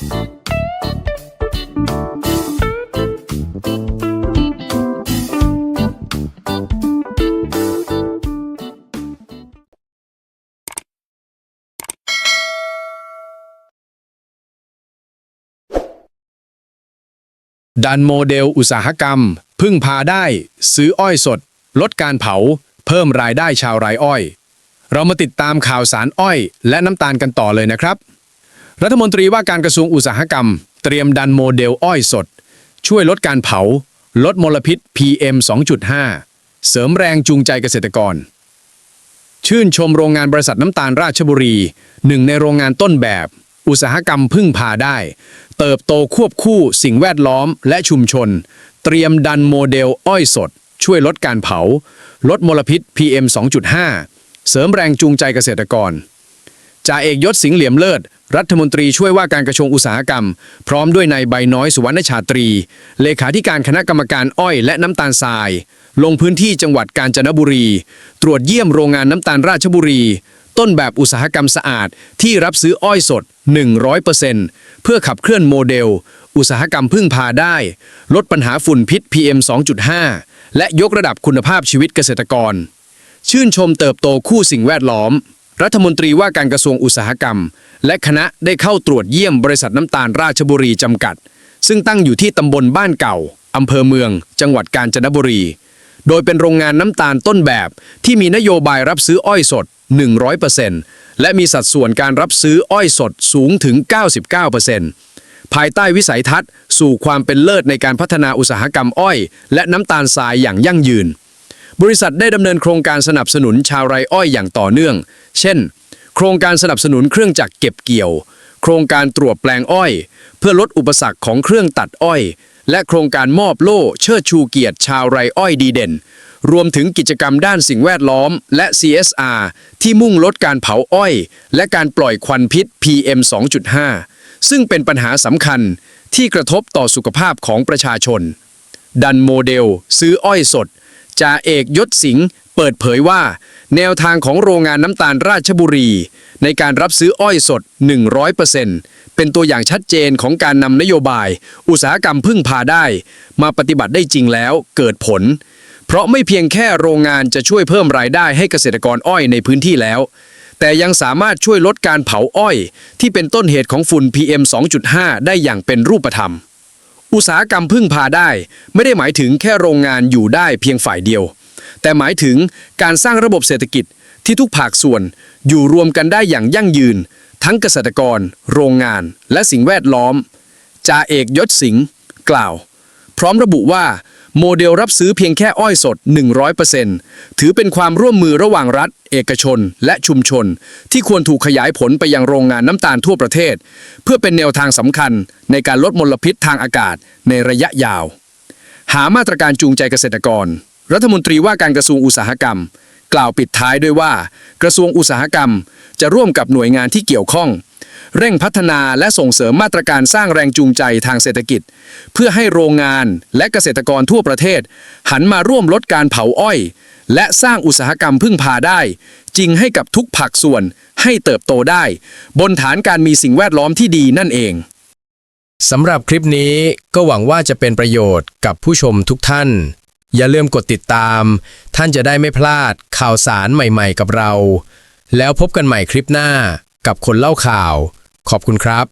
ดันโมเดลอุตสาหกรรม พึ่งพาได้ซื้ออ้อยสด ลดการเผา เพิ่มรายได้ชาวไร่อ้อย เรามาติดตามข่าวสารอ้อย และน้ำตาลกันต่อเลยนะครับ รัฐมนตรีว่าการกระทรวงอุตสาหกรรม เตรียมดันโมเดลอ้อยสด ช่วยลดการเผา ลดมลพิษ PM 2.5 เสริมแรงจูงใจเกษตรกร ชื่นชมโรงงานบริษัทน้ำตาลราชบุรี หนึ่งในโรงงานต้นแบบ อุตสาหกรรมพึ่งพาได้ เติบโตควบคู่สิ่งแวดล้อมและชุมชน เตรียมดันโมเดลอ้อยสด ช่วยลดการเผา ลดมลพิษ PM 2.5 เสริมแรงจูงใจเกษตรกร จ่าเอกยศสิงห์เหลี่ยมเลิศ รัฐมนตรีช่วยว่าการกระทรวงอุตสาหกรรม พร้อมด้วยนายใบน้อยสุวรรณชาตรี เลขาธิการคณะกรรมการอ้อยและน้ำตาลทราย ลงพื้นที่จังหวัดกาญจนบุรี ตรวจเยี่ยมโรงงานน้ำตาลราชบุรี ต้นแบบอุตสาหกรรมสะอาดที่รับซื้ออ้อยสด 100%เพื่อขับเคลื่อนโมเดล อุตสาหกรรมพึ่งพาได้ ลดปัญหาฝุ่นพิษ PM 2.5 และยกระดับคุณภาพชีวิตเกษตรกร ชื่นชมเติบโตคู่สิ่งแวดล้อม รัฐมนตรีว่าการกระทรวงอุตสาหกรรม และคณะได้เข้าตรวจเยี่ยมบริษัทน้ำตาลราชบุรีจำกัด ซึ่งตั้งอยู่ที่ตำบลบ้านเก่าอำเภอเมือง จังหวัดกาญจนบุรี โดยเป็นโรงงานน้ำตาลต้นแบบ ที่มีนโยบายรับซื้ออ้อยสด 100%และมีสัดส่วนการรับซื้ออ้อยสดสูงถึง 99%ภายใต้วิสัยทัศน์ สู่ความเป็นเลิศในการพัฒนาอุตสาหกรรมอ้อย และน้ำตาลทรายอย่างยั่งยืน บริษัทได้ดำเนินโครงการสนับสนุนชาวไร่อ้อยอย่างต่อเนื่อง เช่น โครงการสนับสนุนเครื่องจักรเก็บเกี่ยว โครงการตรวจแปลงอ้อย เพื่อลดอุปสรรคของเครื่องตัดอ้อย และโครงการมอบโล่เชิดชูเกียรติชาวไร่อ้อยดีเด่น รวมถึงกิจกรรมด้านสิ่งแวดล้อม และ CSR ที่มุ่งลดการเผาอ้อย และการปล่อยควันพิษ PM 2.5 ซึ่งเป็นปัญหาสำคัญที่กระทบต่อสุขภาพของประชาชน ดันโมเดล ซื้ออ้อยสด จ่าเอกยศสิงห์เปิดเผยว่า แนวทางของโรงงานน้ำตาลราชบุรี ในการรับซื้ออ้อยสด 100%เป็นตัวอย่างชัดเจนของการนำนโยบาย อุตสาหกรรมพึ่งพาได้ มาปฏิบัติได้จริงแล้วเกิดผล เพราะไม่เพียงแค่โรงงานจะช่วยเพิ่มรายได้ให้เกษตรกรอ้อยในพื้นที่แล้ว แต่ยังสามารถช่วยลดการเผาอ้อย ที่เป็นต้นเหตุของฝุ่น PM 2.5 ได้อย่างเป็นรูปธรรม อุตสาหกรรมพึ่งพาได้ ไม่ได้หมายถึงแค่โรงงานอยู่ได้เพียงฝ่ายเดียว แต่หมายถึงการสร้างระบบเศรษฐกิจที่ทุกภาคส่วนอยู่รวมกันได้อย่างยั่งยืน ทั้งเกษตรกร โรงงาน และสิ่งแวดล้อมจ่าเอกยศสิงห์กล่าว พร้อมระบุว่า โมเดลรับซื้อเพียงแค่อ้อยสด 100%ถือเป็นความร่วมมือระหว่างรัฐ เอกชน และชุมชน ที่ควรถูกขยายผลไปยังโรงงานน้ำตาลทั่วประเทศ เพื่อเป็นแนวทางสำคัญในการลดมลพิษทางอากาศในระยะยาว หามาตรการจูงใจเกษตรกร รัฐมนตรีว่าการกระทรวงอุตสาหกรรม กล่าวปิดท้ายด้วยว่า กระทรวงอุตสาหกรรม จะร่วมกับหน่วยงานที่เกี่ยวข้อง เร่งพัฒนาและส่งเสริมมาตรการสร้างแรงจูงใจทางเศรษฐกิจ เพื่อให้โรงงานและเกษตรกรทั่วประเทศ หันมาร่วมลดการเผาอ้อย และสร้างอุตสาหกรรมพึ่งพาได้ จริงให้กับทุกภาคส่วนให้เติบโตได้ บนฐานการมีสิ่งแวดล้อมที่ดีนั่นเองสำหรับคลิปนี้ก็หวังว่าจะเป็นประโยชน์กับผู้ชมทุกท่าน อย่าลืมกดติดตาม ท่านจะได้ไม่พลาดข่าวสารใหม่ๆกับเรา แล้วพบกันใหม่คลิปหน้า กับคนเล่าข่าว ขอบคุณครับ